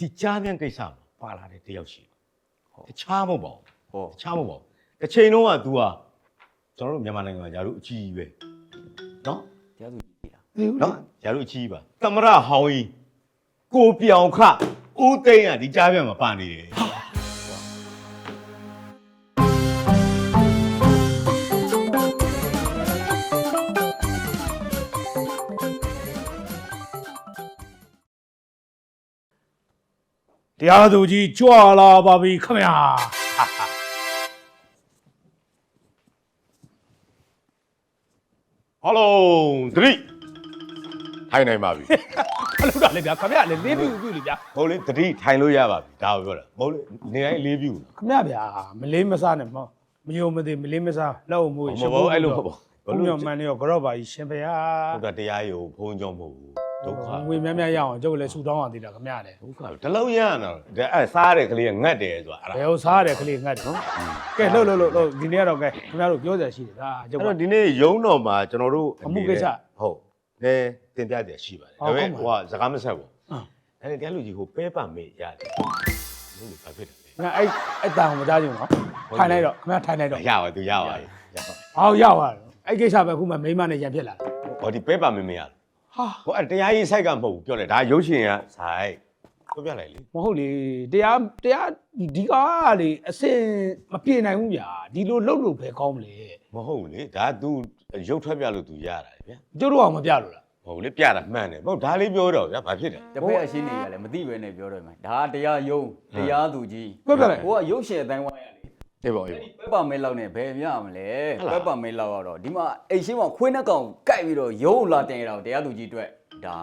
ဒီကြားပြန်ကိစ္စမှာပါလာတဲ့တယောက်ရှိတယ်တခြားမဟုတ်ပါဘူးဟောတခြားမဟုတ်ပါဘူးတစ်ချိန်လုံးက तू ဟာကျွန်တော်တို့မြန်မာနိုင်ငံကယာရုအကြီးကြီးပဲနော်တရားသူကြီးလားနော်ယာရုအကြီးကြီးပါသမရဟောင်းကြီးကိုပြောင်ခဦးသိန်းကဒီကြားပြန်မှာပါနေတယ်ဟာ ရားသူကြီးကြွလာပါပြီခမညာဟယ်လိုသတိထိုင်နိုင်ပါပြီခလုတာလေဗျာခမညာလေလေးပြူပြူလေဗျာမဟုတ်လေသတိထိုင်လို့ရပါပြီဒါကိုပြောတာမဟုတ်လေနေတိုင်းလေးပြူခမညာဗျာမလေးမစားနဲ့မောမယုံမသိမလေးမစားလောက်အောင်မို့မဟုတ်ဘူးအဲ့လိုမဟုတ်ဘူးဘုံညောင်မှန်နေရောကြော့ပါကြီးရှင်ဖေဟာဟုတ်တာတရားရုံဘုံကြောင့်မဟုတ်ဘူး ဒုက္ခငွေများများရအောင်ကျုပ်လည်းဆူတောင်းအောင်သေးတာခမညာလေဒုက္ခဒီလောက်ရရတော့ဒါအဲ့စားတဲ့ကလေးကငတ်တယ်ဆိုတာအဲ့ဘဒါယ်ဟိုစားရတယ်ခလေးငတ်တယ်နော်ကဲလှုပ်လှုပ်လှုပ်လှုပ်ဒီနေ့ကတော့ကဲခင်ဗျားတို့ပြောစရာရှိတယ်ဒါကျုပ်အဲ့ကတော့ဒီနေ့ရုံးတော်မှာကျွန်တော်တို့အမှုကိစ္စဟုတ်နဲတင်ပြတယ်ရှိပါတယ်ဟုတ်ဒါပေမဲ့ဟုတ်ပါဟိုကစကားမဆက်ဘူးအင်းအဲ့ဒီတရားလူကြီးဟိုပဲပါမေးရတယ်ဟုတ်ပြီဘာဖြစ်တယ်လဲငါအဲ့အဲ့တန်ကိုမကြားချင်ဘူးနော်ထိုင်လိုက်တော့ခင်ဗျားထိုင်လိုက်တော့ရပါသူရပါရပါဟောရောက်သွားတယ်အဲ့ကိစ္စပဲအခုမှမိမနဲ့ရံဖြစ်လာတာဟောဒီပဲပါမေးမရဘူး ဟာဟိုအဲ့တရားရေးဆိုင်ကမဟုတ်ဘူးပြောတယ်ဒါရုပ်ရှင်ကဆိုင်ပြောပြလိုက်လေမဟုတ်လေတရားတရားဒီကားကလေအစင်မပြေနိုင်ဘူးဗျာဒီလိုလှုပ်လို့ပဲကောင်းမလဲမဟုတ်ဘူးလေဒါ तू ရုပ်ထွက်ပြလို့ तू ရတာလေဗျာကျတို့အောင်မပြလို့လားမဟုတ်ဘူးလေပြတာမှန်တယ်မဟုတ်ဒါလေးပြောတော့ဗျာဘာဖြစ်တယ်တပည့်အရှင်းနေရလဲမသိပဲနဲ့ပြောတော့မယ်ဒါတရားယုံတရားသူကြီးပြပြလိုက်ကိုကရုပ်ရှင်အတိုင်းဝိုင်းရလေ အေးပါအေးပါပဲပါမဲလောက်နဲ့ဘယ်မြမလဲဟုတ်လားပဲပါမဲလောက်ကတော့ဒီမှာအိမ်ရှင်းမှာခွေးနှက်ကောင်ကြိုက်ပြီးတော့ယုံလာတင်ရတာကိုတရားသူကြီးအတွက်ဒါ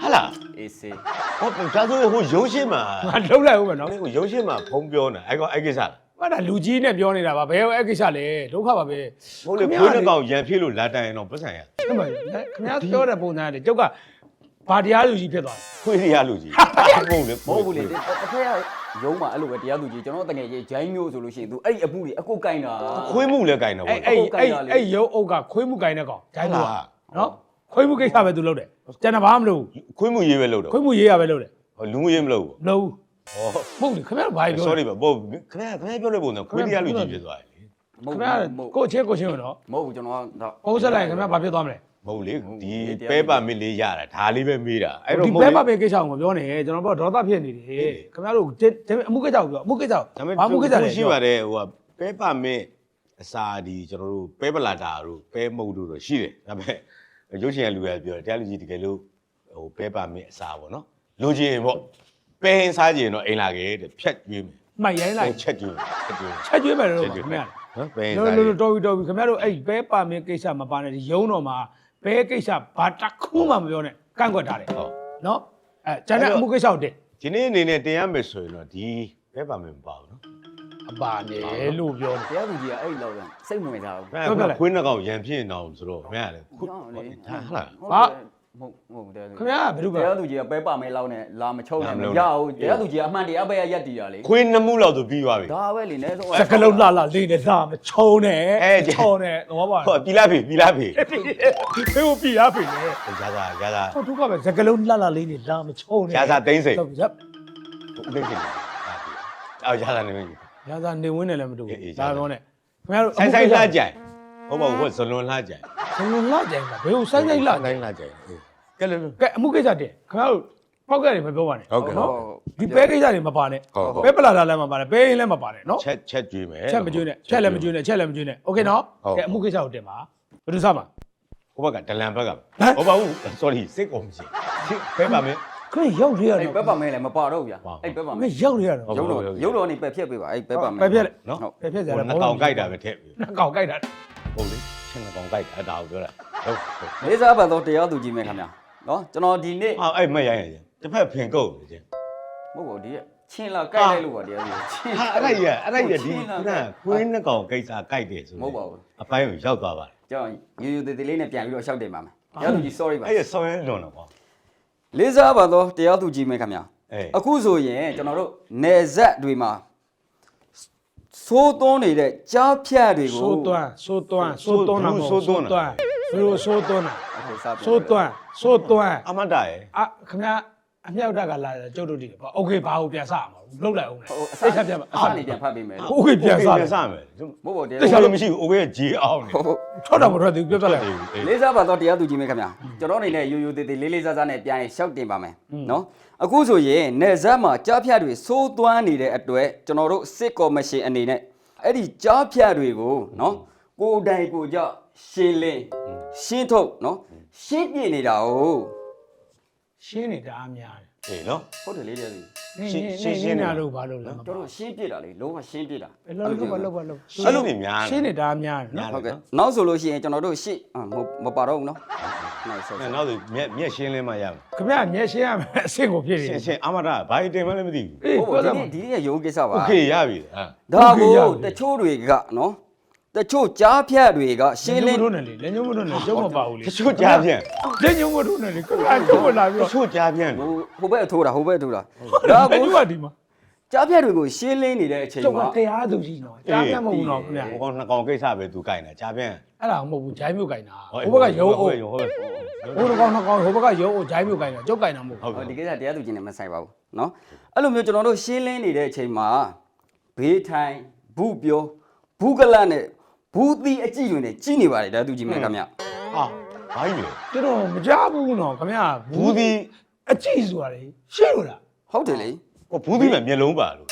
ဟာလားအေးစေးဟောဒါဆိုရင်ဟိုရုံးရှင်းမှာငါလှုပ်လိုက်ဦးမယ်နော်ဟိုရုံးရှင်းမှာဖုံးပြောနေအဲ့ကောအဲ့ကိစ္စလားဘာဒါလူကြီးနဲ့ပြောနေတာပါဘယ်အဲ့ကိစ္စလဲဒုက္ခပါပဲမဟုတ်လေဘိုးနဲ့ကောင်ရန်ဖြစ်လို့လာတိုင်ရင်တော့ပတ်ဆိုင်ရခင်ဗျာခင်ဗျာပြောတဲ့ပုံစံနဲ့ကျုပ်က ဘာတရားလူကြီးဖြစ်သွားခွေးရလူကြီးမဟုတ်လေမဟုတ်ဘူးလေတစ်ဖက်ကယုံမှာအဲ့လိုပဲတရားသူကြီးကျွန်တော်တကယ်ကြီးဂျိုင်းမျိုးဆိုလို့ရှိရင် तू အဲ့ဒီအပူကြီးအကုတ်ကင်တာခွေးမှုလည်းကင်တော့လဲဗောအဲ့အဲ့အဲ့အဲ့ရုပ်အုပ်ကခွေးမှုကိုင်းတဲ့ကောင်ဂျိုင်းလို့နော်ခွေးမှုကိစ္စပဲသူလုပ်တယ်ကျန်တာဘာမှမလုပ်ခွေးမှုရေးပဲလို့တော့ဘူးခွေးမှုရေးရပဲလုပ်တယ်ဟောလူမှုရေးမလို့မလုပ်ဘူးဟောဟုတ်တယ်ခင်ဗျားဘာပြောလဲ sorry ပါဘောခင်ဗျာခင်ဗျာပြောလို့ပုံတော့ခွေးတရားလူကြီးဖြစ်သွားတယ်လေ မဟုတ်ခင်ဗျားဘူးမဟုတ်ကိုယ့်ချင်းကိုယ့်ချင်းရောနော်မဟုတ်ဘူးကျွန်တော်ကဒါ ပုံစံလိုက်ခင်ဗျားဘာဖြစ်သွားမလဲ မဟုတ်လေဟုတ်ဒီဒီတရားပဲပါမစ်လေးရတာဒါလေးပဲမေးတာအဲ့တော့ဒီမဟုတ်ဘဲလေပါပဲကိစ္စကိုပြောနေကျွန်တော်တို့ဒေါသဖြစ်နေတယ်ခင်ဗျားတို့အမှုကိစ္စကိုပြောအမှုကိစ္စကိုဒါပေမဲ့ဘာအမှုကိစ္စလဲရှိပါတယ်ဟိုကပဲပါမစ်အစာဒီကျွန်တော်တို့ပဲပလာတာတို့ပဲမုတ်တို့တော့ရှိတယ်ဒါပေမဲ့ရုပ်ရှင်ရလူရပြောတယ်တရားလူကြီးတကယ်လို့ဟိုပဲပါမစ်အစာပေါ့နော်လူချင်းပေါ့ပဲဟင်းစားကြရင်တော့အိမ်လာခဲ့တဲ့ဖြတ်ကျွေးမယ်မှတ်ရိုင်းလိုက်ချက်ကျွေးချက်ကျွေးချက်ကျွေးမယ်လို့ခင်ဗျားနော်ပဲဟင်းလောစားလောရင်တော်ပြီတော်ပြီခင်ဗျားတို့အဲ့ဘဲပါမင်းကိစ္စမပါနဲ့ဒီရုံးတော်မှာ ဘဲကိစ္စဘာတစ်ခုမှမပြောနဲ့ကန့်ကွက်ထားတယ်ဟုတ်နော်အဲကျန်တဲ့အမှုကိစ္စကိုတင်ဒီနေ့အနေနဲ့တင်ရမယ်ဆိုရင်တော့ဒီပဲပါမစ်မပါဘူးနော်အပါနေလို့ပြောတယ်တရားသူကြီးကအဲ့လောက်တော့စိတ်မဝင်စားဘူးခင်ဗျာခွေးနှစ်ကောင်ရန်ဖြစ်နေအောင်ဆိုတော့ခင်ဗျာလေခွေးကြောက်လေဟာဟလား မဟုတ်မဟုတ်တရားသူခင်ဗျားကဘယ်လိုပဲတရားသူကြီးကပဲပါမဲလောက်နဲ့လာမချုံနဲ့လာမမလုပ်ရနဲ့ဘူးတရားသူကြီးကအမှန်တရားပဲရက်တည်တာလေခွေးနှစ်မှုလောက်ဆိုပြီးသွားပြီဒါပဲလေနဲဆုံးစကလုံးလှလှလေးနဲ့လှမချုံနဲ့အဲကျချုံနဲ့သဘောပါဟောပြီလားပြီပြီလားပြီဖေးကိုပြရဖေးလေရာသာရာသာဟိုသူကပဲစကလုံးလှလှလေးနဲ့လှမချုံနဲ့ရာသာသိမ့်စိတ်ဟုတ်ရပ်ဦးသိမ့်စိတ်အော်ရာသာနေမင်းရာသာနေဝင်းနဲ့လည်းမတူအေးအေးဘူးဒါပြောနဲ့ခင်ဗျားတို့ဆိုင်ဆိုင်လှကြိုင်ဟုတ်ပါဘူးဟိုဇလွန်လှကြိုင် ဘယ်လိုလှကြင်လဲဘယ်လိုဆိုင်ဆိုင်လှကြင် ဆိုင်လှကြိုင်ကဲလို့ ကဲအမှုကိစ္စတင်ခင်ဗျားတို့ပောက်ကတွေမပြောပါနဲ့ ဟုတ်ကဲ့ နော်ဒီပဲကိစ္စတွေမပါနဲ့ ဟုတ်ဟုတ် ပဲပလာတာလည်းမပါနဲ့ပဲရင်လည်းမပါနဲ့နော် ချက်ချက်ကျွေးမယ် ချက်မကျွေးနဲ့ချက်လည်းမကျွေးနဲ့ချက်လည်းမကျွေးနဲ့โอเคနော် ဟုတ် ကဲအမှုကိစ္စကိုတင်ပါဘယ်လိုစားပါ ဟိုဘက်ကဒလန်ဘက်က ဟမ် ဟုတ်ပါဘူး sorry စစ်ကုန်မရှိစစ်ပဲပါမယ် ခင်ဗျရောက်ရရ အဲ့ တော့ ပဲပါမဲလည်းမပါတော့ဘူးဗျာ ပါ အဲ့ပဲပါ ခင် မဲ ဗျရောက်ရရတော့ ဟုတ် ရုပ်တော်ရုပ်တော်နေပဲဖြတ်ပေးပါအဲ့ပဲပါမဲ ပဲပြက်လိုက် နော် ဟုတ် ပဲပြက်ကြ ဟို တယ် နှစ်ကောင်ကြိုက်တာပဲထည့်ပြီ နှစ်ကောင်ကြိုက်တာ ဟုတ်လေ ချင်းနှစ်ကောင်ကြိုက်တာအဲ့ဒါကိုပြောတာဟုတ်ဟုတ်လေးစားပါတော့တရားသူကြီးမဲခင်ဗျာနော်ကျွန်တော်ဒီနေ့အော်အဲ့မရိုင်းရတစ်ဖက်ဖင်ကုတ်နေချင်းမဟုတ်ဘူးဒီကချင်းလာကြိုက်လိုက်လို့ပါတရားသူချင်းဟာအဲ့ဒါကြီးအဲ့ဒါကြီးဒီချင်းလာခုနခွေးနှစ်ကောင်ကိစ္စကြိုက်တယ်ဆိုမဟုတ်ပါဘူးအပိုင်းကိုရောက်သွားပါတယ်ကျွန်တော်ယူယူသေးသေးလေးနဲ့ပြန်ပြီးတော့ရှောက်တင်ပါမယ်တရားသူကြီး sorry ပါအဲ့ရဆောင်းရဲလွန်တော့ကွာလေးစားပါတော့တရားသူကြီးမဲခင်ဗျာအေးအခုဆိုရင်ကျွန်တော်တို့နေဆက်တွေမှာ သိုးသွန်းနေတဲ့ကြားဖြတ်တွေကိုဆိုးသွမ်းဆိုးသွမ်းဆိုးသွမ်းတာမဟုတ်ဆိုးသွမ်းဘယ်လိုဆိုးသွမ်းတာအခုစပြန်ဆိုးသွမ်းဆိုးသွမ်းအမတ်တရဲ့အာခင်ဗျ အမြောက်တက်ကလာတယ်ကျုပ်တို့ဒီပေါ့ okay ဘာကိုပြန်စအောင်လှုပ်လိုက်အောင်လေဟိုအစအစပြန်အစနေပြန်ဖတ်ပေးမယ်ဟုတ် okay ပြန်စပြန်စမယ်မဟုတ်ပါဘူးတတခြားလို့မရှိဘူး okay ကဂျေးအောင်နေထောက်တာမထွက်သေးဘူးပြတ်ပြတ်လိုက်အေးလေးစားပါတော့တရားသူကြီးမင်းခင်ဗျာကျွန်တော်အနေနဲ့ရိုးရိုးသေးသေးလေးလေးစားစားနဲ့ပြန်ရင်ရှောက်တင်ပါမယ်နော်အခုဆိုရင်နေဇက်မှာကြားဖြတ်တွေစိုးသွမ်းနေတဲ့အတွက်ကျွန်တော်တို့စစ်ကော်မရှင်အနေနဲ့အဲ့ဒီကြားဖြတ်တွေကိုနော်ကိုယ်တိုင်ကိုကြောက်ရှင်းလင်းရှင်းထုတ်နော်ရှင်းပြနေတာ哦 ရှင်းနေတာအများတယ် အေးနော် ဟုတ်တယ်လေးတရားသူကြီး နင်း ရှင်း နင်း ရှင်းရှင်း နင်း နေ နာလို့ဘာလို့လဲမ တော်တော်ရှင်းပြတာလေလုံးဝရှင်းပြတာ ဘယ်လိုလုပ်ပါလုပ်ပါလုပ် ရှင်းလို့နေများ ရှင်းနေတာအများတယ် များ နော် ဟုတ်ကဲ့နောက်ဆိုလို့ရှိရင်ကျွန်တော်တို့ရှေ့အာမဟုတ်မပါတော့ဘူးနော်နောက်ဆက် အဲ့နောက်ဆိုမျက်မျက်ရှင်းလင်းမှရမယ် ခင်ဗျာမျက်ရှင်းရမယ်အဆင့်ကိုဖြစ်နေ ရှင်းရှင်းအမရဘာတင်မှလည်းမသိဘူး အေး ဟုတ် ပြော ပါ စမ်း ဒီနေ့ဒီနေ့ရုံးကိစ္စပါ โอเคရပြီဟာ ဒါကို ဟုတ်ကဲ့ရပြီ တချို့တွေကနော် တချို့ကြားဖြတ်တွေကရှင်းလင်းတို့နဲ့လေလက်ညှိုးမတို့နဲ့ကျုပ်မပါဘူးလေတချို့ကြားပြန်လက်ညှိုးမတို့နဲ့လေခင်ဗျာကျုပ်လာပြီးတတော့ချို့ကြားပြန်ဟိုဟိုဘက်ထိုးတာဟိုဘက်ထိုးတာဒါဒါကိုကိုကဒီမှာကြားဖြတ်တွေကိုရှင်းလင်းနေတဲ့အချိန်ကျုပ်ကမှာတရားသူကြီးနော်ကြားပြတ်မဟုတ်ဘူးနော်ခင်ဗျာဟိုကောင်နှစ်ကောင်ကိစ္စပဲသူကြိုင်တာကြားပြန်အဲ့ဒါမဟုတ်ဘူးဂျိုင်းမြို့ကင်တာဟိုဘက်ကရုံးအိုးဟုတ်ဟုတ်ဟိုကောင်နှစ်ကောင်ဟိုဘက်ကရုံးအိုးဂျိုင်းမြို့ကင်တာကျုပ်ကင်တာမဟုတ်ဟုတ်ဟိုပြီဒီကိစ္စတရားသူကြီးနဲ့မဆိုင်ပါဘူးနော်အဲ့လိုမျိုးကျွန်တော်တို့ရှင်းလင်းနေတဲ့အချိန်မှာဘေးထိုင်ဘူးပြောဘူးကလတ်နဲ့ ဘူးသီးအကြည့်တွေနဲ့ကြီးနေပါတယ်တရားသူကြီးမင်းခင်ဗျဟာဘာကြီးလဲကျွန်တော်မကြားဘူးနော်ခင်ဗျာဘူးဒီအကြည့်ဆိုတာလေရှင်းလို့လားဟုတ်တယ်လေဟိုဘူးဒီမဲ့မျက်လုံးပါလို့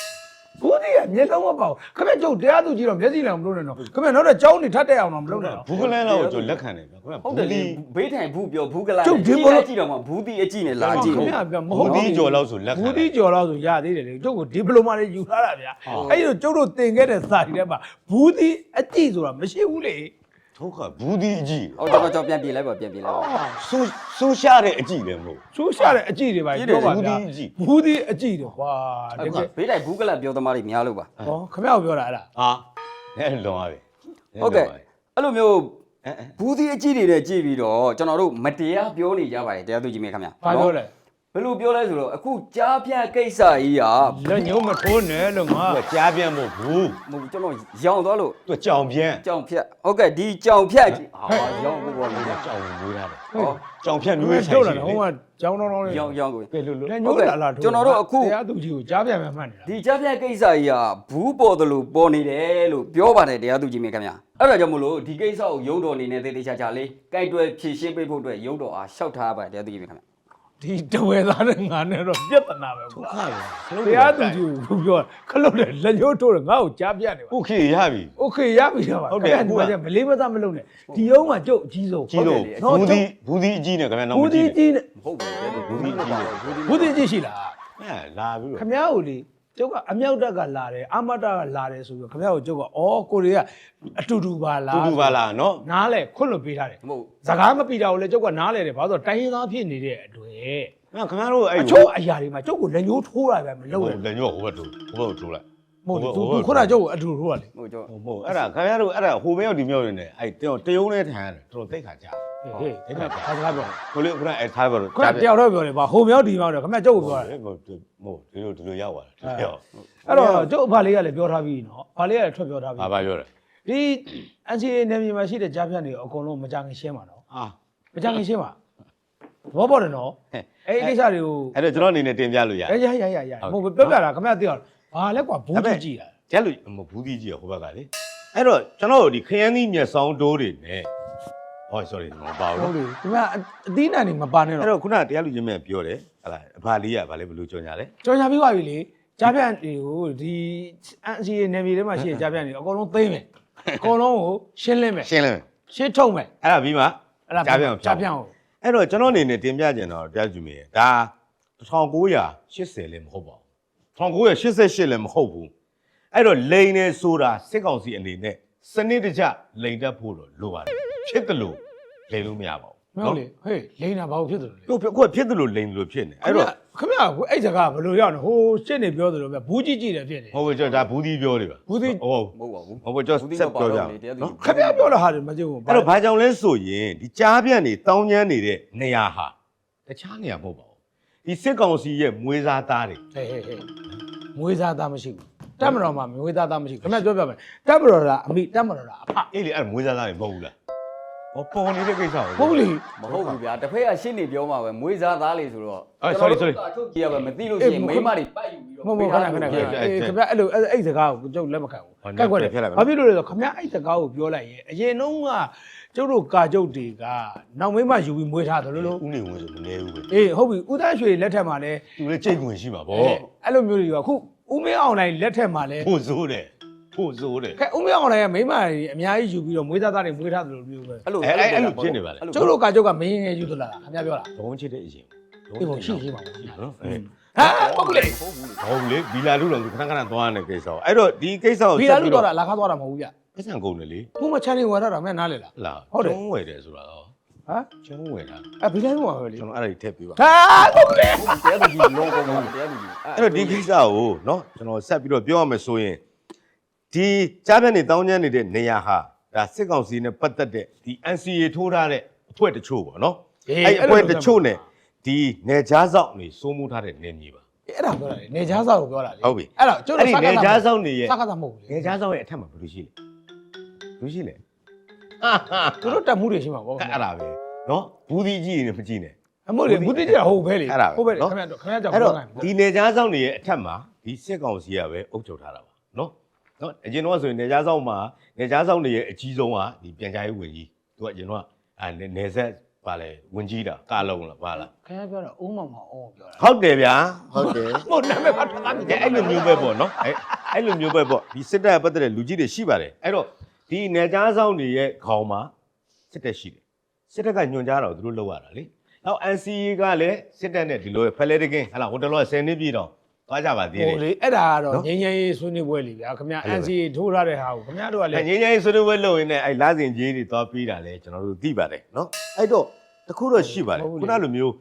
ဘူးဒီကမျက်လုံးမပေါ့ခင်ဗျာကျုပ်တရားသူကြီးတော့မျက်စိလည်းမလုပ်နဲ့နော်ခင်ဗျာနောက်တော့ကြောင်းနေထပ်တက်အောင်တော့မလုပ်နဲ့နော်ဘူးကလန်းတော့ကျွန်တော်လက်ခံတယ်ဗျခင်ဗျဟုတ်တယ်လေဘေးထိုင်ဘူးပြောဘူးကလတ်ကျုပ်နဲ့ဒီကြီးဘောလုံးလိုက်ကြည့်တော့မှဘူးသီးအကြည့်နဲ့လာကြည့် ခင်လို့ဗျာပြမဘူးဟုတ်ဒီကျော်လောက်ဆိုလက်ခံဘူးဒီကျော်လောက်ဆိုရသေးတယ်လေကျုပ်ကဒီပလိုမာတွေယူထားတာဗျာအဲ့ဒီတော့ကျုပ်တို့တင်ခဲ့တဲ့စာရီထဲမှာဘူးဒီအကြည့်ဆိုတာမရှိဘူးလေ ထုတ်ခါဘူးဒီအကြည့်ဟုတ်တော့ကြောက်ပြန်ပြေးလိုက်ပါပြန်ပြေးလိုက်ပါဆူဆူရှာတဲ့အကြည့်လည်းမဟုတ်ချိုးရှာတဲ့အကြည့်တွေပါပြောပါဗျာဘူးဒီအကြည့်တွေကွာတဟုတ်ကယ်ကဲ့ဘေးတိုင်ဘူးကလတ်ပြောသမားတွေများလို့ပါဟောခင်ဗျားကိုပြောတာအဲ့ဒါဟာအဲ့လွန်သွားပြီဟုတ်ကဲ့အဲ့လိုမျိုးအဲအဲဘူးသီးအကြည့်တွေနဲ့ကြည့်ပြီးတော့ကျွန်တော်တို့မတရားပြောနေကြပါတယ်တရားသူကြီးမင်းခင်ဗျာဘာပြောလဲ ဘယ်လိုပြောလဲဆိုတော့အခုကြားဖြတ်ကိစ္စကြီးကလက်ညှိုးမထိုးနဲ့လို့ငါသူကကြားပြန်မို့ဘူးမဟုတ်ကျွန်တော်ရောင်သွားလို့သူကကြောင်ပြန်ကြောင်ဖြတ်ဟုတ်ကဲ့ဒီကြောင်ဖြတ်ကြီးဟာရောင်ဖို့ပေါ်လို့ကြောင်ဝင်မွေးထားတယ်ဟောကြောင်ဖြတ်မျိုးမျိုးပဲဆိုင်ထုတ်ရှိလာတယ်တယ်ဟိုကကြောင်းတောင်းတောင်းလေးရောင်ရောင်ကိုကဲလို့လို့လက်ညှိုးလာလာထိုးကျွန်တော်တို့အခု တရားသူကြီးကိုကြားပြန်မှမှတ်နေတာဒီကြားဖြတ်ကိစ္စကြီးကဘူးပေါ်တယ်လို့ပေါ်နေတယ်လို့ပြောပါတယ်တရားသူကြီးမင်းခင်ဗျာအဲ့ဒါကြောင့်မလို့ဒီကိစ္စကိုရုံးတော်အနေနဲ့သေသေးချာချာလေးကြိုက်တွယ်ဖြည့်ရှင်းပေးဖို့အတွက်ရုံးတော်အားရှောက်ထားပါတယ်တရားသူကြီးမင်းခင်ဗျာ ဒီတဝဲသားနဲ့ငါနဲ့တော့ပြဿနာပဲကွာ ဟုတ် တရားသူကြီးကိုပြောခလုတ်တယ်လက်ညှိုးထိုးတယ်ငါ့ကိုကြားပြနေပါ โอเคရပြီ โอเคရပြီတော့ပါ ဟုတ်တယ် အဲ့ဒါကမလေးမသားမလုပ်နဲ့ဒီရုံးမှာကျုပ်အကြီးဆုံး ကြီးလို့ နော် ဘူးဒီဘူးဒီအကြီးနဲ့ခင်ဗျာနောက်မ ဘူးဒီ ကြည့် ကြီးနဲ့ ဟုတ်ပြီတရားသူဘူးဒီပါဘူးဒီ ဘူးဒီကြီးရှိလား အဲလာပြီး ခ တော့ မ ्या ကိုလေ ကျုပ်ကအမြောက်တက်ကလာတယ်အမတကလာတယ်ဆိုပြီးခမ ्या ကိုကျုပ်ကအော်ကိုရီးယားအတူတူပါလားတူတူပါလားနော်နားလဲခွတ်လို့ပေးထားတယ်မဟုတ်စကားမပြီးတာကိုလေကျုပ်ကနားလဲတယ်ဘာလို့လဲဆိုတော့တိုင်းရင်းသားဖြစ်နေတဲ့အတွက်အဲ့ခင်ဗျားတို့အဲ့အချို့အရာတွေမှာကျုပ်ကိုလက်ညှိုးထိုးတာပဲမလုပ်ဟိုနဲ့လက်ညှိုးဟိုဘက်တူဟိုဘက်ထိုးလိုက်မဟုတ်ဘူးသူသူခုနကကျုပ်ကိုအတူထိုးတာလေမဟုတ်ကြောဟိုမဟုတ်အဲ့ဒါခင်ဗျားတို့အဲ့ဒါဟိုဘက်ရောက်ဒီမြောက်နေတယ်အဲ့တရုံတရုံနဲ့ထိုင်ရတယ်တော်တော်သိခါကြဟေး ဟေးခဏခါစကားပြောကိုလေးခုနအဲ့ထားပါတော့ခုနတယောက်တော့ပြောတယ်ဗာဟိုမြောက်ဒီမြောက်တယ်ခမကျုပ်ကိုပြောတာမဟုတ်မဟုတ်ဒီလိုဒီလိုရောက်သွားတယ်ပြောအဲ့တော့ကျုပ်ဘာလေးကလည်းပြောထားပြီးနော်ဘာလေးကလည်းထွက်ပြောထားပြီးဘာဘာပြောတယ်ဒီ NCA နယ်မြေမှာရှိတဲ့ကြားဖြတ်တွေအကုန်လုံးမကြခင်ရှင်းပါနော်အာမကြခင်ရှင်းပါဘောပေါ်တယ်နော်အဲ့ဒီကိစ္စတွေကိုအဲ့တော့ကျွန်တော်အနေနဲ့တင်ပြလို့ရရရရရရမဟုတ်ပြောပြတာခမသိအောင်ဘာလဲကွာဘူးကြည့်ကြည့်တာကျက်လို့မဘူးသီးကြီးရဟိုဘက်ကလေအဲ့တော့ကျွန်တော်တို့ဒီခရမ်းသီးမျက်စောင်းတိုးတွေနဲ့ ဟော sorry မပါဟုတ်ဘူးတယ်ဒီမှာအသီးနှံတွေမပါနဲ့အဲ့တော့တော့ခုနတရားလူချင်းမြတ်ပြောတယ်ဟလာအဖာလေးကဗာလေဘယ်လိုကြော်ညာလဲကြော်ညာပြီးပါပြီလေကြားဖြတ်တွေကိုဒီ NCA နယ်မြေထဲမှာရှိတဲ့ကြားဖြတ်တွေအကုန်လုံးသိမ်းမယ်အကုန်လုံးကိုရှင်းလင်းမယ်ရှင်းလင်းရှင်းထုတ်မယ်အဲ့ဒါပြီးမှအဲ့ဒါကြားပြန်ကြားပြန်ကိုအဲ့တော့ကျွန်တော်အနေနဲ့တင်ပြကြင်တော့တရားသူမြင်ဒါ1980လည်းမဟုတ်ပါဘူး1988လည်းမဟုတ်ဘူးအဲ့တော့လိန်နေဆိုတာစစ်ကောင်စီအနေနဲ့စနစ်တကျလိန်တက်ဖို့တော့လိုပါတယ် ဖြစ်တယ်လို့လိန်လို့မရပါမဘူးဟုတ်လေဟေးလိန်တာဘာလို့ဖြစ်တယ်လဲကိုကိုဖြစ်တယ်လို့လိန်လို့ဖြစ်နေအဲ့တော့ခမရအဲ့စကားဘယ်လိုရောက်နေဟိုရှင်းနေပြောသလိုပဲဘူးကြီးကြီးတယ်ဖြစ်နေဟုတ်ကဲ့ကျွန်တော်ဒါဘူးသီးပြောနေပါဘူးသီးဟုတ်မဟုတ်ပါဘူးဟုတ်ကဲ့ကျွန်တော်ဆက်ပြောကြအောင်တရားသူနော်ခမရပြောတဲ့ဟာတွေမကြည့်ဘူးအဲ့တော့ဘာကြောင့်လဲဆိုရင်ဒီကြားပြန့်နေတောင်းကျမ်းနေတဲ့နေရာဟာတခြားနေရာမဟုတ်ပါဘူးဒီစစ်ကောင်စီရဲ့မွေးစားသားတွေဟေးဟေးဟေးမွေးစားသားမရှိဘူးတက်မတော်မှာမွေးသားသားမရှိဘူးခမရပြောပြမယ်တက်မတော်လားအမိတက်မတော်လားအဖအေးလေအဲ့ဒါမွေးစားသားတွေမဟုတ်ဘူးလား ဩပေါ်နေတဲ့ကိစ္စကိုဟုတ်လေမဟုတ်ဘူးဗျာတစ်ဖက်ကရှင်းနေပြောမှာပဲမွေးစားသားလေးဆိုတော့အေး sorry sorry ထုတ်ကြည့်ရပါမသိလို့ရှိရင်မိမတွေပိုက်ယူပြီးတော့မဟုတ်ဘူးခဏခဏခဏဟုတ်ကဲ့အေးခင်ဗျအဲ့လိုအဲ့အဲ့စကားကိုကျုပ်လက်မခံဘူးဟုတ်ကက်ကွက်တယ်ဖျက်လိုက်ပါဘာဖြစ်လို့လဲဆိုတော့ခင်ဗျအဲ့စကားကိုပြောလိုက်ရင်အရင်တုန်းကကျုပ်တို့ကာကျုပ်တွေကနောက်မိမယူပြီးမွေးထားတယ်လို့လို့ဦးနေဝင်ဆိုမနေဘူးပဲအေးဟုတ်ပြီဦးသားရွှေလက်ထက်မှာလည်းသူလည်းကြိတ်ဝင်ရှိမှာဗောအဲ့လိုမျိုးတွေကအခုဦးမင်းအောင်နိုင်လက်ထက်မှာလည်းဖို့စိုးတယ် ထိုးစိုးတယ်ခဲဦးမြောင်လည်းမိမကြီးအများကြီးယူပြီးတော့မွေးသားသားတွေမွေးထားတယ်လို့ပြောပဲအဲ့လိုအဲ့အဲ့လိုဖြစ်နေပါလေကျုပ်တို့ကကျုပ်ကမင်းငယ်ယူသလားခင်ဗျာပြောတာဘုံချစ်တဲ့အရင်ဒီဘုံရှိရှိပါဘူးနော်ဟာပုတ်ကလေးဟုတ်လေဘီလာလူတော်သူခဏခဏသွားနေတဲ့ကိစ္စအောင်အဲ့တော့ဒီကိစ္စကိုဘီလာလူတော်တာလာခါသွားတာမဟုတ်ဘူးဗျပတ်စံကုန်တယ်လေဘုမချမ်းနေဝယ်ထားတာမင်းနားလေလားလားဟုတ်တယ်ဝယ်တယ်ဆိုတာတော့ဟမ်ကျုံးဝယ်တာအဲဘီလိုင်းမှာပဲလေကျွန်တော်အဲ့ဒါကြီးထည့်ပေးပါဟာဟုတ်တယ်တရားလူကြီးလုံးကုန်တယ်တရားလူကြီးအဲ့တော့ဒီကိစ္စကိုနော်ကျွန်တော်ဆက်ပြီးတော့ပြောရမယ်ဆိုရင် ဒီကြားဖြတ်နေတောင်းကျမ်းနေတဲ့နေရာဟာဒါစစ်ကောင်စီနဲ့ပတ်သက်တဲ့ဒီ NCA ထိုးထားတဲ့အဖွဲ့တချို့ပေါ့နော်အဲ့အဖွဲ့တချို့ ਨੇ ဒီနေကြားဆောက်နေစိုးမိုးထားတဲ့နေမြေပါအဲ့ဒါပြောတာလေနေကြားဆောက်ကိုပြောတာလေဟုတ်ပြီအဲ့တော့ကျွန်တော်အဲ့ဒီနေကြားဆောက်နေရဲ့စကားသာမဟုတ်ဘူးလေနေကြားဆောက်ရဲ့အထက်မှာဘယ်လိုရှိလဲဘယ်လိုရှိလဲသူတို့တက်မှုတွေရှိမှာပေါ့အဲ့ဒါပဲနော်ဘူးဒီကြီးနေမကြည့်နဲ့အမို့လေဘူးဒီကြီးကဟုတ်ပဲလေဟုတ်ပဲလေခင်ဗျာခင်ဗျာကြောက်အဲ့တော့ဒီနေကြားဆောက်နေရဲ့အထက်မှာဒီစစ်ကောင်စီကပဲအုပ်ချုပ်ထားတာပါ နော်အရင်တော့ဆိုရင်နေကြားဆောင်မှာနေကြားဆောင်တွေရဲ့အကြီးဆုံးကဒီပြန်ကြားရေးဝန်ကြီးသူကအရင်တော့အဲနေဆက်ပါလေဝင်ကြီးတာကလုံးလားပါလားခင်ဗျားပြောတာအုံးမောင်မောင်အုံးပြောတာဟုတ်တယ်ဗျာဟုတ်တယ်ဟုတ်နာမည်ပါတော့တယ်အဲ့လိုမျိုးပဲပေါ့နော်အဲ့အဲ့လိုမျိုးပဲပေါ့ဒီစစ်တပ်ပတ်သက်တဲ့လူကြီးတွေရှိပါတယ်အဲ့တော့ဒီနေကြားဆောင်တွေရဲ့ခေါင်းမှာစစ်တပ်ရှိတယ်စစ်တပ်ကညွှန်ကြားတော့သူတို့လောက်ရတာလေနောက် NCA ကလည်းစစ်တပ်နဲ့ဒီလိုဖက်လဲတကင်းဟလာဟိုတလော10နှစ်ပြည့်တော့ သွားကြပါသေးတယ်ဟိုလေအဲ့ဒါကတော့နော်ငင်းငယ်ရေးဆွေးနွေးပွဲလေဗျာခင်ဗျအဲ့လိုပဲ NCA ထိုးထားတဲ့ဟာကိုခင်ဗျတို့ကလေအဲငင်းငင်းဆွေးနွေးပွဲလုပ်ရင်းနဲ့အဲလာစဉ်ကြီးတွေသွားပြီးတာလဲကျွန်တော်တို့သိပါတယ်နော်အဲ့တော့တခုတော့ရှိပါတယ်ခုနလိုမျိုး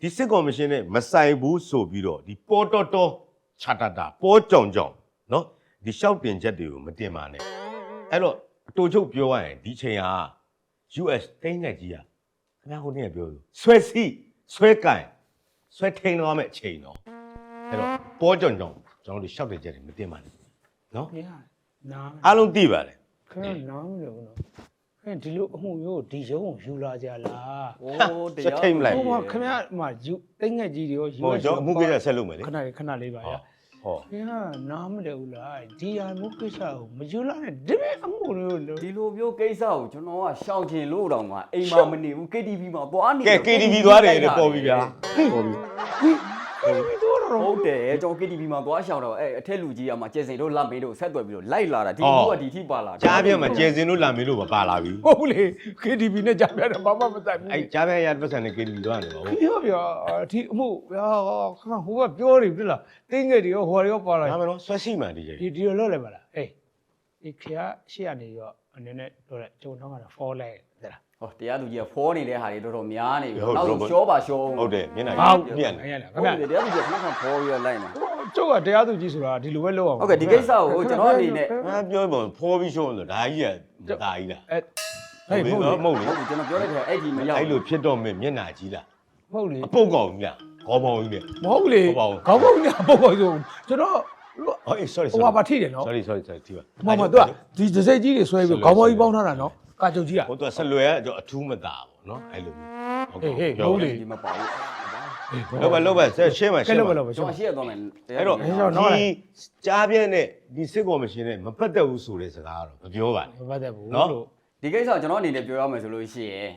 ဒီစစ်ကော်မရှင်နဲ့မဆိုင်ဘူးဆိုပြီးတော့ဒီပေါ်တော်တော်ချာတတာပေါ်ကြောင်ကြောင်နော်ဒီလျှောက်တင်ချက်တွေကိုမတင်ပါနဲ့အဲ့တော့အတူချုပ်ပြောရရင်ဒီချိန်ဟာ US တိမ့်နဲ့ကြီးอ่ะခင်ဗျားဟိုနေ့ကပြောလို့ဆွဲစီဆွဲကင်ဆွဲထိန်တော့မယ့်အချိန်တော့ အဲ့တော့ပေါ်ကြောင်ကြောင်ကျွန်တော်တို့လျှောက်တင်ချက်တွေမတင်ပါနဲ့နော်ဗျာနားအားလုံးသိပါတယ်ခင်ဗျနားမလို့နော်ခင်ဒီလိုအမှုမျိုးဒီရုံးကိုယူလာကြလားโอ้စတရားထိတ်မလိုက်ဟိုမှာခင်ဗျမှာယူတိတ်ငက်ကြီးတွေရောယူဟိုကျွန်တော်အမှုကိစ္စဆက်လုပ်မယ်လေခဏလေးခဏလေးပါဗျာဟောခင်ဗျနားမလဲဘူးလားဒီဟာမှုကိစ္စကိုမယူလာနဲ့ဒီမဲ့အမှုလို့လို့ဒီလိုမျိုးကိစ္စကိုကျွန်တော်ကရှောင်ချင်လို့တော့မှအိမ်မှာမနေဘူး KTV မှာသွားနေကဲ KTV သွားတယ်လေပေါ်ပြီဗျာပေါ်ပြီဒီတော့တော့ ဟုတ်တယ်ကျွန်တော် KTV မှာသွားရှောင်တော့အဲအထက်လူကြီးကမှကျက်စိန်တို့လက်မေးတို့ဆက်သွယ်ပြီးတော့လိုက်လာတာဒီလူကဒီထိပါလာကြားပြတ်မှာကျယ်စင်တို့လာမင်းတို့မပါလာပြီဟုတ်လေ KTV နဲ့ကြာပြတယ်ဘာမှမတိုင်ဘူးအဲ့ကြားပြတ်ရပတ်စံနဲ့ KTV သွားနေပါဦးပြောဗျာဒီအမှုဗျာခမဟိုကပြောနေပြီလားတင်းငယ်တွေရောဟိုရောပါလာဒါမှမဟုတ်ဆွဲရှိမှဒီကြီးဒီဒီလိုလုပ်လိုက်ပါလားဟေးဒီခရရှေ့ကနေရောအနေနဲ့တော့ကျုံတော့ကတော့ fall လိုက်တယ်လား ဟောတရားသူကြီးကဖောနေတဲ့ဟာတွေတော်တော်များနေပြီနောက်ရှောပါရှောဟုတ်တယ်မျက်နှာဘာကြီးပြန်အဲ့ရလားခဟုတ်မတယ်တရားသူကြီးကခဏခဏဖောပြီးတော့လိုက်နေကျုပ်ကတရားသူကြီးဆိုတာဒီလိုပဲလုပ်အောင်ဟုတ်ကဲ့ဒီကိစ္စကိုကျွန်တော်အနေနဲ့ငါပြောပုံဖောပြီးရှုံးလို့ဒါကြီးကဒါကြီးလားအဲဟေးမဟုတ်မဟုတ်လေဟုတ်ပြီကျွန်တော်ပြောလိုက်တဲ့အဲ့ဒီမရောက်အဲ့လိုဖြစ်တော့မင်းမျက်နှာကြီးလားမဟုတ်လေအပုတ်ကောင်ကြီးလားခေါင်းပေါင်းကြီးနဲ့မဟုတ်လေဟုတ်ပါဘူးခေါင်းပေါင်းညာပုတ်ပါဆိုကျွန်တော်ဟောအေး sorry ဟိုပါထိတယ်နော် sorry sorry sorry ဒီပါမမသူကဒီဒစိတ်ကြီးတွေဆွဲပြီးခေါင်းပေါင်းကြီးပေါင်းထားတာနော် ကာချုပ်ကြီးอ่ะ ဟိုတော့ဆက်လွယ်ကကျွန်တော်အထူးမတာဘူးเนาะအဲ့လိုမျိုး ဟေးဟေးဟုတ်လေ ဒီမှာပါဘူး လောက်ပဲလောက်ပဲဆက်ရှင်းပါရှ ကဲ င်း လို့ ပါ ပဲလို့ပဲ ကျွန် ကျွန် တော် တော် ရှေ့ရတော့မယ် အဲ့တော့ အဲ့တော့နောက်လာ ဒီကြားပြည့်နဲ့ဒီစစ်ကော်မရှင်နဲ့မပတ်သက်ဘူးဆိုတဲ့စကားကတော့မပြောပါနဲ့ မပတ်သက်ဘူး နော် လို့ ဒီကိစ္စကိုကျွန်တော်အနေနဲ့ပြောရမယ်ဆိုလို့ရှိရင်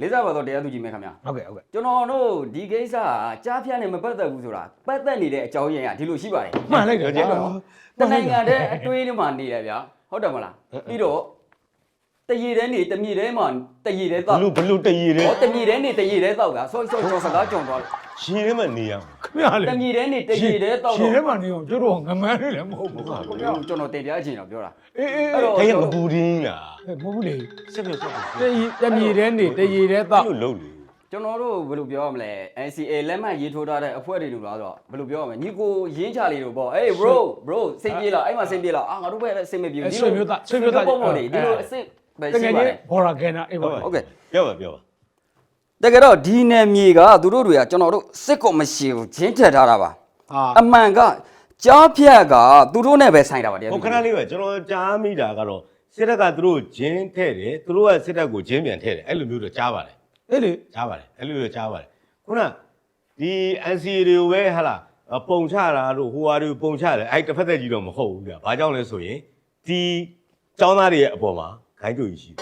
လေးစားပါတော့တရားသူကြီးမဲခင်ဗျာ ဟုတ်ကဲ့ဟုတ်ကဲ့ ကျွန်တော်တို့ဒီကိစ္စကကြားဖြတ်နဲ့မပတ်သက်ဘူးဆိုတာပတ်သက်နေတဲ့အကြောင်းရင်းကဒီလိုရှိပါတယ် မှန်လိုက်တယ် ဟုတ်ကဲ့ တနိုင်ငံတည်းအတွင်းထဲမှာနေတယ်ဗျာဟုတ်တယ်မလားပြီးတော့ တရေတဲနေတမြေတဲမှာတရေတဲဘတောက်လူဘလူတည်ရဲဟောတမြေတဲနေတရေတဲတောက်ဗျာဆော့ဆော့ကျော်စကားကြုံသွားတယ်ရှင်းထဲမှာနေရမှာခင်ဗျာလေတမြေတဲနေတရေတဲတောက်ရှင်တော့ထဲမှာနေအောင်ကျတို့ငမန်းနေလည်းမဟုတ်ဘူးခင်ဗျာကျွန်တော်တင်ပြချင်တော့ပြောတာအေးအေးအဲ့တော့အဲ့ရမပူရင်းလားမဟုတ်ဘူးလေဆက်ပြဆက်ပြတည်တမြေတဲနေတရေတဲတော့လို့လုံးလေကျွန်တော်တို့ဘယ်လိုပြောရမလဲ NCA လက်မှတ်ရေးထိုးထားတဲ့အဖွဲ့တွေလို့လားဆိုတော့ဘယ်လိုပြောရမလဲညီကိုရင်းချလေးတို့ပေါ့ hey bro bro စိတ်ပြေးလားအဲ့မှာစိတ်ပြေးလားအာငါတို့ဘက်လည်းစိတ်မပြေဘူးပေါ့ပေါ့လေဒီလိုအစ်စ် ပဲတကရှိယ်ပါကြီးတယ်ဘော်ရာကန်နာအေးပါဟုတ်ကဲ့ ပြောပါပြောပါတကယ်တော့ဒီနယ်မြေကသူတို့တွေကကျွန်တော်တို့စစ်ကော်မရှင်ကိုဂျင်းထက်ထားတာပါဟာအမှန်ကကြားဖြတ်ကသူတို့နဲ့ပဲဆိုင်တာပါတရားဟိုခဏလေးပဲကျွန်တော်ကြားမိတာကတော့စစ်တပ်ကသူတို့ဂျင်းထဲ့တယ်သူတို့ကစစ်တပ်ကိုဂျင်းပြန်ထဲ့တယ်အဲ့လိုမျိုးတော့ကြားပါတယ်အေးလေကြားပါတယ်အဲ့လိုမျိုးကြားပါတယ်ခုနဒီ NCA တွေကိုပဲဟာလာပုံချတာတို့ဟိုဟာတွေကိုပုံချတယ်အဲ့တစ်ဖက်သက်ကြီးတော့မဟုတ်ဘူးဗျဘာကြောင့်လဲဆိုရင်ဒီចောင်းသားတွေရဲ့အပေါ်မှာ ခိုင်းကြိုကြီးရှိတယ်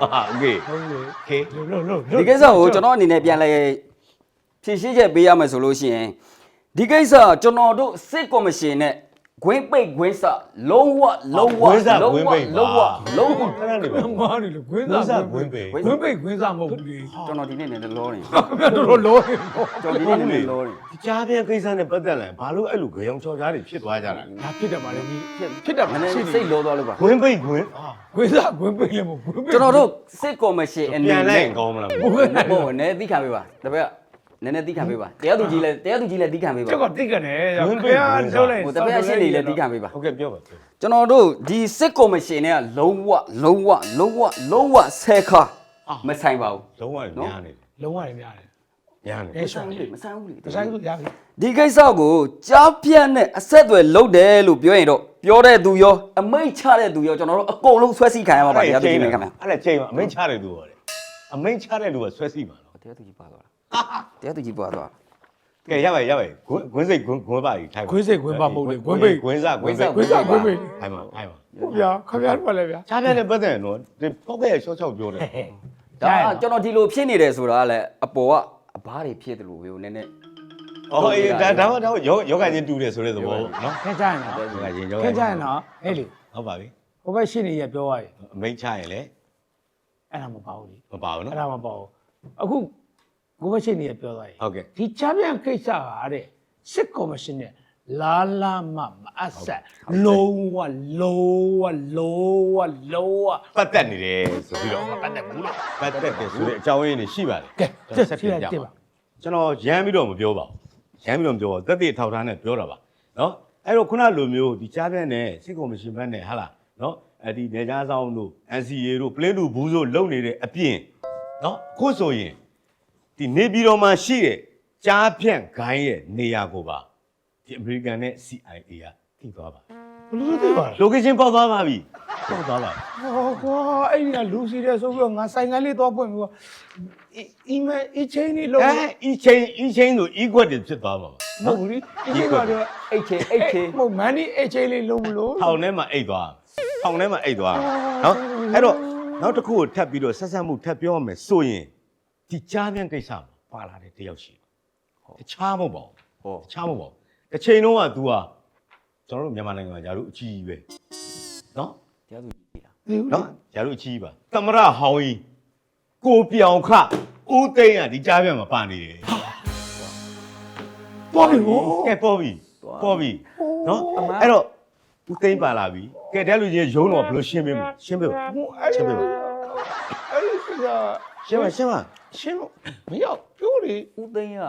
ဟာโอเค ဟုတ်လေ โอเค လို့လို့လို့ ဒီကိစ္စကိုကျွန်တော်အနေနဲ့ပြန်လဲဖြည့်ရှင်းချက်ပေးရမယ်ဆိုလို့ရှိရင်ဒီကိစ္စကျွန်တော်တို့စစ်ကော်မရှင်နဲ့ ဂွင်းပိတ်ဂွင်းစလုံးဝလုံးဝဂွင်းစလုံးဂွင်းဝပိတ်လုံးဝလုံးဝခဏနေပါမားနေလို့ခွင်းဂွင်းစစားဂွင်းပိတ်ခွင်းပိတ်ခွင်းစားမဟုတ်ဘူးလေကျွန်တော်ဒီနေ့လည်းလောနေတော်တော်လောနေပေါ့ကျွန်တော်ဒီနေ့လည်းလောနေဒီကြားပြန်ကိစ္စနဲ့ပတ်သက်လာရင်ဘာလို့အဲ့လိုကြောင်ချော်ချားတွေဖြစ်သွားကြတာလဲဒါဖြစ်တယ်ပါလေဒီဖြစ်တယ်ပါနည်းနရှိည်းနေစိတ်လောသွားလို့ပါဂွင်းပိတ်ဂွင်းခွင်းစားခွင်းပိတ်လည်းမဟုတ်ခွင်းပိတ်ကျွန်တော်တို့စစ်ကော်မရှင်အနေပြန်လိုက်နဲ့ရင်ကောင်းမလားဟုတ်ကဲ့ဘို့နည်းသိခံပေးပါတပည့်က နည်းနည်းသိခံပေးပါတရားသူကြီးလည်းတရားသူကြီးလည်းသိခံပေးပါကျောက်ကတိတ်ကနေခွင်းပိတ်လုံးလိုက်ဟိုတပည့်ရှင်းနေလည်းသိခံပေးပါဟုတ်ကဲ့ပြောပါပြောကျွန်တော်တို့ဒီစစ်ကော်မရှင်နဲ့ကလုံးဝလုံးဝလုံးဝလုံးဝဆဲခါမဆိုင်ပါဘူးလုံးဝများနေတယ်လုံးဝရများတယ်များနေအဲတယ်ရှောင်းလေမဆိုင်ဘူးလေတဆိုင်လို့ရပြီဒီကိစ္စကိုကြားပြတ်နဲ့အဆက်အသွယ်လုပ်တယ်လို့ပြောရင်တော့ပြောတဲ့သူရောအမိတ်ချတဲ့သူရောကျွန်တော်တို့အကုန်လုံးဆွဲစီခံရမှာပါတရားသူကြီးနဲ့ခင်ဗျာအဲ့ဒါချိန်ပါအမိန်ချတဲ့လူဟောတယ်အမိန်ချတဲ့လူကဆွဲစီပါတော့တရားသူကြီးပါသွားတာ တရားသူကြီးပါသွားကဲရပါရပါဂွင်းဂွင်းစိတ်ဂွင်းဂွင်းပါကြီးထိုင်ခွင်းစိတ်ခွင်းပါပုတ်တယ်ခွင်းပိတ်ဂွင်းစားဂွင်းစိတ်ခွင်းစားခွင်းပိတ်ထိုင်ပါထိုင်ပါဟုတ်ဗျာခင်ဗျားတို့ကလည်းဗျာချားပြန်တဲ့ပတ်သက်ရင်တော့ဒီပေါက်ကရဲ့ရှော့ချောက်ပြောတယ်ဒါကကျွန်တော်ဒီလိုဖြစ်နေတယ်ဆိုတာကလည်းအပေါ်ကအဘားတွေဖြစ်တယ်လို့ပဲနည်းနည်းအော်အေးဒါဒါမှတော့ယောယောဂချင်းတူတယ်ဆိုတဲ့သဘောနော်ခဲကြရင်နော်ယောဂချင်းယောဂခဲချင်းကြရင်နော်ဟဲ့လေဟုတ်ပါပြီဟိုဘက်ရှင်းနေရပြောရရင်အမိန်ချရင်လည်းအဲ့ဒါမပါဘူးလေမပါဘူးအဲ့နော်ဒါမပါဘူးအခု ကိုဘက်ရှင်းနေရပြောသွားရင်ဟုတ်ကဲ့ဒီချမ်းပြန်ကိစ္စကတဲ့စစ်ကော်မရှင်နဲ့လာလာမမအပ်ဆက်လုံးဝလုံးဝလုံးဝလုံးဝပတ်သက်နေတယ်ဆိုပြီးတော့ပတ်သက်ဘူးလားပတ်သက်တယ်ဆိုတဲ့အကြောင်းရင်းတွေရှိပါတယ်ကဲကျွန်ဆက်တော်ပြဆက်ပြပြပါပါကျွန်တော်ရမ်းပြီးတော့မပြောပါဘူးရမ်းပြီးတော့မပြောပါဘူးတက်တဲ့ထောက်ထားနဲ့ပြောတာပါနော်အဲ့တော့ခုနလိုမျိုးဒီကြားပြန့်နဲ့စစ်ကော်မရှင်ဘက်နဲ့ဟာလားနော်အဲ့ဒီနေကြားဆောင်တို့ NCA တို့ plane တို့ဘူးဆိုလုံနေတဲ့အပြင်နော်အခုဆိုရင် ဒီနေပြည်တော်မှာရှိတဲ့ကြားပြန့်ဂိုင်းရဲ့နေရာကိုပါဒီအမေရိကန်နဲ့ CIA ကထိသွားပါဘလို့သိပါလဲ location ပေါက်သွားပါပြီပေါက်သွားပါပြီဟောကွာအဲ့ဒီကလူစီတဲ့ဆိုပြီးတော့ငါဆိုင်ကလေးသွားပွင့်ပြီးတော့အီမေးအချင်းကြီးလုံးအဲအီချင်းအီချင်းဆို equal တွေဖြစ်သွားပါပါမဟုတ်ဘူးလေအချင်းကတော့အိတ်ချေအိတ်ချေ မဟုတ်မန်ဒီအချင်းလေးလုံးမလို့ ထောင်ထဲမှာအိတ်သွားထောင်ထဲမှာအိတ်သွားနော်အဲ့တော့နောက်တစ်ခုကိုထပ်ပြီးတော့ဆက်ဆက်မှုထပ်ပြောရမယ်ဆိုရင် ဒီကြားပြန်ကိစ္စမှာပါလာတဲ့တယောက်ရှိတယ်တခြားမဟုတ်ပါဘူး ဟော တခြားမဟုတ်ပါဘူးတစ်ချိန်လုံးက तू อ่ะကျွန်တော်တို့မြန်မာနိုင်ငံမှာဂျာတို့အကြီးကြီးပဲနော် တရားသူကြီးလား ဒီ နော်ဂျာတို့အကြီးကြီးပါသမရဟောင်းကြီးကိုပြောင်ခဦးသိန်းကဒီကြားပြန်မှာပါနေတယ် သွားပြီဗော ကဲပေါ်ပြီပေါ်ပြီနော်အဲ့တော့ဦးသိန်းပါလာပြီကဲတဲ့လူကြီးရုံးတော့ဘယ်လိုရှင်းပေးမလဲရှင်းပေးပါ ဟိုအဲ့ဒီအဲ့ဒီက ရှင်းပါရှင်းပါ ရှင်းလို့မရောက်ပြောလေဦးသိန်းက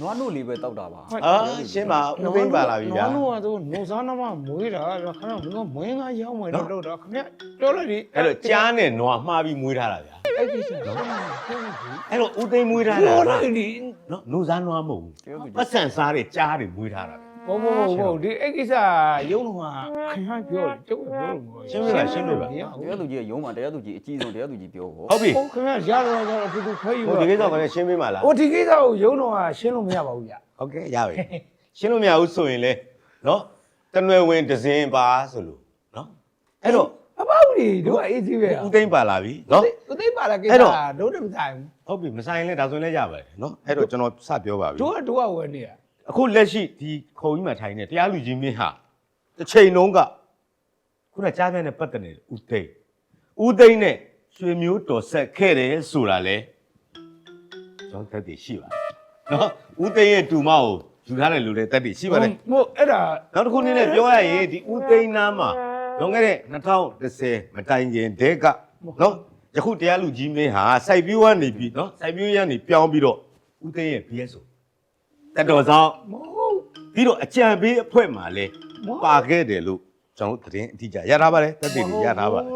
နွားနို့လေးပဲတောက်တာပါအာရှင်းပါဦးသိန်းပါလာပြီဗျာနော်ကတော့နိုးစားနမမွေးတာခဏမင်းမွေးငါရောက်မယ်တော့တော့တာခင်ဗျပြောလိုက်ဒီအဲ့တော့ကြားနဲ့နွားမှားပြီးမွေးထားတာဗျာအဲ့ဒီဆက်နော်အဲ့တော့ဦးသိန်းမွေးထားတာပြောကလိုက်ဒီနော်နုစားနွားမဟုတ်ဘူးတရားသူကြီးပတ်စံစားတဲ့ကြားတွေမွေးထားတာ ဘောဘောဘောဒီအဲ့ကိစ္စရုံးတော့ခင်ဗျပြောတယ်ကျုပ်ပြောလို့ရှင်းပြပါရှင်းပြပါတရားသူကြီးကရုံးမှာတရားသူကြီးအကြီးဆုံးတရားသူကြီးပြောဟောဟုတ်ပြီဟုတ်ခင်ဗျရတော့ရတော့တူတူခွဲယူဟိုဒီကိစ္စကလည်းရှင်းပေးပါလားဟိုဒီကိစ္စကိုရုံးတော့ရှင်းလို့မရပါဘူးဗျဟုတ်ကဲ့ရပြီရှင်းလို့မရဘူးဆိုရင်လေနော်တနွယ်ဝင်ဒဇင်ပါဆိုလို့နော်အဲ့တော့အပေါ့ဒီတို့အေးစီးပဲဦးသိန်းပါလာပြီနော်ဦးသိပါလားကိစ္စတို့တမဆိုင်ဘူးဟုတ်ပြီမဆိုင်လဲဒါဆိုရင်လည်းရပါတယ်နော်အဲ့တော့ကျွန်တော်စပြောပါပြီတို့ကတို့ကဝယ်နေရ အခုလက်ရှိဒီခုံကြီးမှာထိုင်နေတရားလူကြီးမင်းဟာတစ်ချိန်လုံးကခုနကြားပြတဲ့ပတ်သက်နေဦးသိန်းဦးသိန်းနဲ့ရွှေမျိုးတော်ဆက်ခဲ့တယ်ဆိုတာလေကျွန်တော်တက်တည်ရှိပါတယ်နော်ဦးသိန်းရဲ့တူမကိုယူထားတဲ့လူတွေတက်တည်ရှိပါတယ်မို့အဲ့ဒါနောက်တစ်ခုနည်းနဲ့ပြောရရင်ဒီဦးသိန်းနားမှာလွန်ခဲ့တဲ့2010မတိုင်ခင်တည်းကနော်ယခုတရားလူကြီးမင်းဟာစိုက်ပျိုးကနေပြီးနော်စိုက်ပျိုးရနေပြောင်းပြီးတော့ဦးသိန်းရဲ့ BSO တက်တော်ဆောင်မဟုတ်ပြီးတော့အကြံပေးအဖွဲ့မှာလည်းပါခဲ့တယ်လို့ကျွန်တော်သတင်းအတိအကျရထားပါတယ်တက်တည်တွေရထားပါတယ်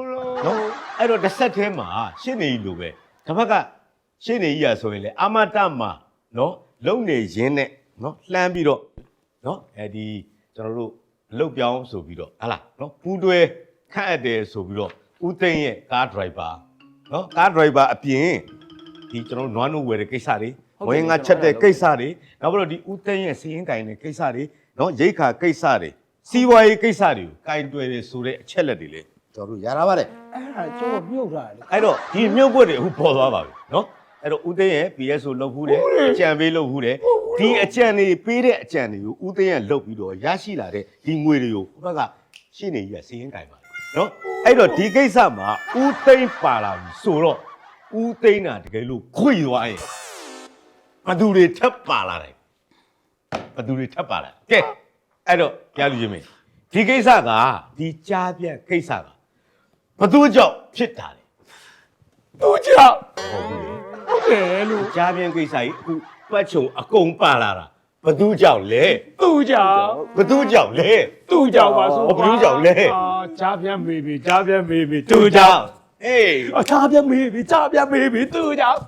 နော်အဲ့တော့တစ်ဆက်တည်းမှာရှင်းနေကြီးလိုပဲတစ်ဖက်ကရှင်းနေကြီးရဆိုရင်လေအမတမှာနော်လုံနေရင်းနဲ့နော်လှမ်းပြီးတော့နော်အဲဒီကျွန်တော်တို့လုတ်ပြောင်းဆိုပြီးတော့ဟာလားနော်ပူးတွဲခန့်အပ်တယ်ဆိုပြီးတော့ဦးသိန်းရဲ့ကားဒရိုက်ဘာနော်ကားဒရိုက်ဘာအပြင်ဒီကျွန်တော်တို့နွားနိုးဝယ်တဲ့ကိစ္စတွေ ဝင်ငါချက်တဲ့ကိစ္စတွေနောက်ပြီးတော့ဒီဦးသိန်းရဲ့စီးရင်ကင်တဲ့ကိစ္စတွေနော်ရိတ်ခါကိစ္စတွေစီးပွားရေးကိစ္စတွေကိုကင်တွယ်တယ်ဆိုတဲ့အချက်လက်တွေလေကျွန်တော်တို့ရတာပါတယ်အဲ့ဒါကျွန်တော်မြုပ်ထားတယ်အဲ့တော့ဒီမြုပ်ပွက်တွေအခုပေါ်သွားပါပြီနော်အဲ့တော့ဦးသိန်းရဲ့ PSO လုပ်ဘူးတယ်အကြံပေးလုပ်ဘူးတယ်ဒီအကြံတွေပေးတဲ့အကြံတွေကိုဦးသိန်းရဲ့လုပ်ပြီးတော့ရရှိလာတဲ့ဒီငွေတွေကိုဘက်ကရှင်းနေကြီးကစီးရင်ကင်ပါနော်အဲ့တော့ဒီကိစ္စမှာဦးသိန်းပါလာပြီဆိုတော့ဦးသိန်းတာတကယ်လို့ခွေသွားရင် ဘသူတွေထပ်ပါလာတယ်ဘသူတွေထပ်ပါလာကဲအဲ့တော့ကြားလူချင်းမင်းဒီကိစ္စကဒီကြားပြတ်ကိစ္စကဘသူကြောင့်ဖြစ်တာလဲသူကြောင့်ဟုတ်ဘူးလေဟုတ်တယ်လို့ကြားပြန်ကိစ္စကြီးအခုပတ်ချုံအကုန်ပါလာတာဘသူကြောင့်လဲသူကြောင့်ဘသူကြောင့်လဲသူကြောင့်ပါဆိုဟောဘသူကြောင့်လဲအာကြားပြန်မေးပြီကြားပြန်မေးပြီသူကြောင့်အေးအကြားပြန်မေးပြီကြားပြန်မေးပြီသူကြောင့်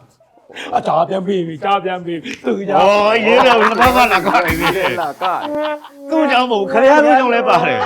အကြားပြန်မေးပြီကြားပြန်မေးပြီသူကြောင့်ဩရင်းတော့ငါဘာမှလာကောင်းနေသေးတယ်လာကသူကြောင့်မဟုတ်ခရယာမျိုးကြောင့်လဲပါတယ်